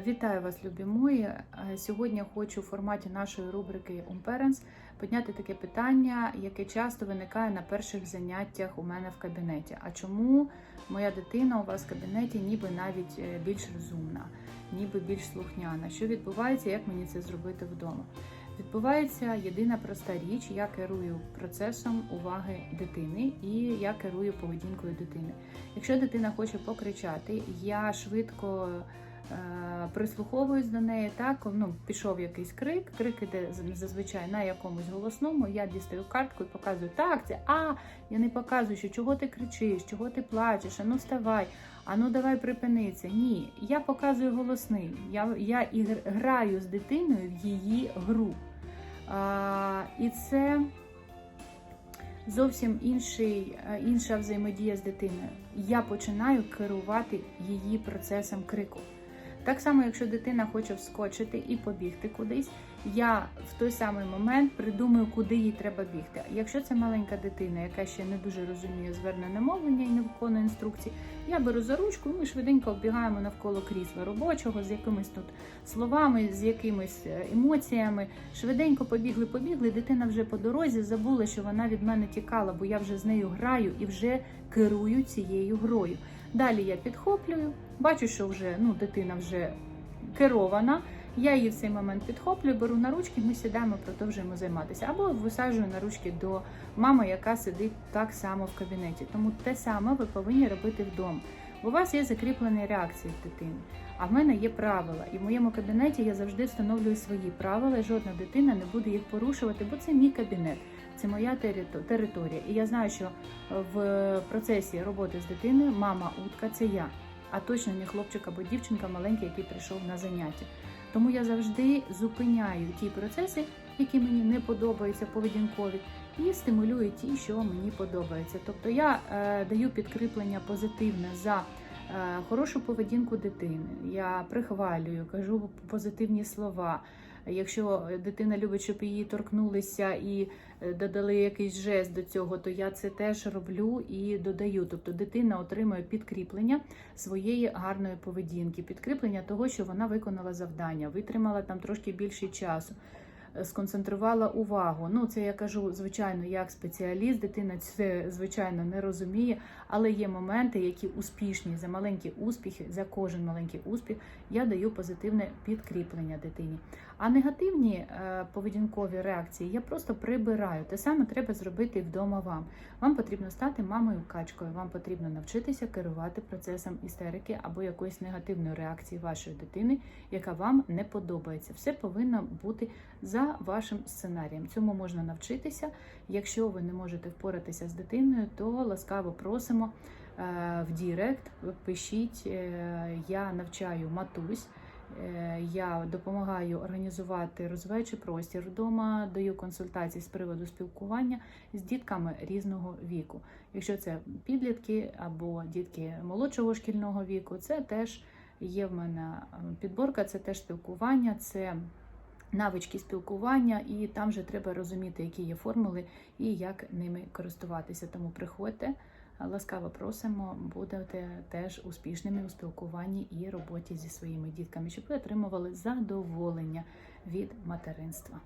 Вітаю вас, любі мої. Е, Сьогодні хочу в форматі нашої рубрики Умперенс підняти таке питання, яке часто виникає на перших заняттях у мене в кабінеті. А чому моя дитина у вас в кабінеті ніби навіть е, більш розумна, ніби більш слухняна? Що відбувається, як мені це зробити вдома? Відбувається єдина проста річ, я керую процесом уваги дитини і я керую поведінкою дитини. Якщо дитина хоче покричати, я швидко прислуховуюсь до неї. Так, ну пішов якийсь крик, крик іде зазвичай на якомусь голосному. Я дістаю картку і показую, так, це а. Я не показую, що чого ти кричиш, чого ти плачеш, а ну вставай, а ну давай припиниться. Ні, я показую голосний. Я, я і граю з дитиною в її гру. А, і це зовсім інший, е, інша взаємодія з дитиною. Я починаю керувати її процесом крику. Так само, якщо дитина хоче вскочити і побігти кудись, я в той самий момент придумаю, куди їй треба бігти. Якщо це маленька дитина, яка ще не дуже розуміє звернене мовлення і не виконує інструкції, я беру за ручку, і ми швиденько оббігаємо навколо крісла робочого з якимись тут словами, з якимись е, емоціями. Швиденько побігли, побігли. Дитина вже по дорозі забула, що вона від мене тікала, бо я вже з нею граю і вже керую цією грою. Далі я підхоплюю, бачу, що вже ну, дитина вже керована. Я її в цей момент підхоплюю, беру на ручки, ми сідаємо, продовжуємо займатися. Або висаджую на ручки до мами, яка сидить так само в кабінеті. Тому те саме ви повинні робити вдома. Бо у вас є закріплені реакції дитини. А в мене є правила. І в моєму кабінеті я завжди встановлюю свої правила. Жодна дитина не буде їх порушувати, бо це мій кабінет, це моя терито- територія. І я знаю, що в процесі роботи з дитиною мама утка це я, а точно не хлопчик або дівчинка маленький, який прийшов на заняття. Тому я завжди зупиняю ті процеси, які мені не подобаються, поведінкові, і стимулюю ті, що мені подобається. Тобто я е, даю підкріплення позитивне за хорошу поведінку дитини. Я прихвалюю, кажу позитивні слова. Якщо дитина любить, щоб її торкнулися і е, додали якийсь жест до цього, то я це теж роблю і додаю. Тобто дитина отримує підкріплення своєї гарної поведінки, підкріплення того, що вона виконала завдання, витримала там трошки більше часу. Сконцентрувала увагу. Ну, це я кажу, звичайно, як спеціаліст, дитина це звичайно не розуміє, але є моменти, які успішні за маленькі успіхи, за кожен маленький успіх я даю позитивне підкріплення дитині. А негативні е, поведінкові реакції я просто прибираю. Те саме треба зробити вдома вам. Вам потрібно стати мамою качкою. Вам потрібно навчитися керувати процесом істерики або якоїсь негативної реакції вашої дитини, яка вам не подобається. Все повинно бути за вашим сценарієм. Цьому можна навчитися. Якщо ви не можете впоратися з дитиною, то ласкаво просимо е, в Дірект. Пишіть, е, я навчаю матусь. Е, Я допомагаю організувати розвиваючий простір вдома, даю консультації з приводу спілкування з дітками різного віку. Якщо це підлітки або дітки молодшого шкільного віку, це теж є в мене підборка, це теж спілкування, це навички спілкування, і там вже треба розуміти, які є формули і як ними користуватися. Тому приходьте. Ласкаво просимо, будете теж успішними у спілкуванні і роботі зі своїми дітками, щоб ви отримували задоволення від материнства.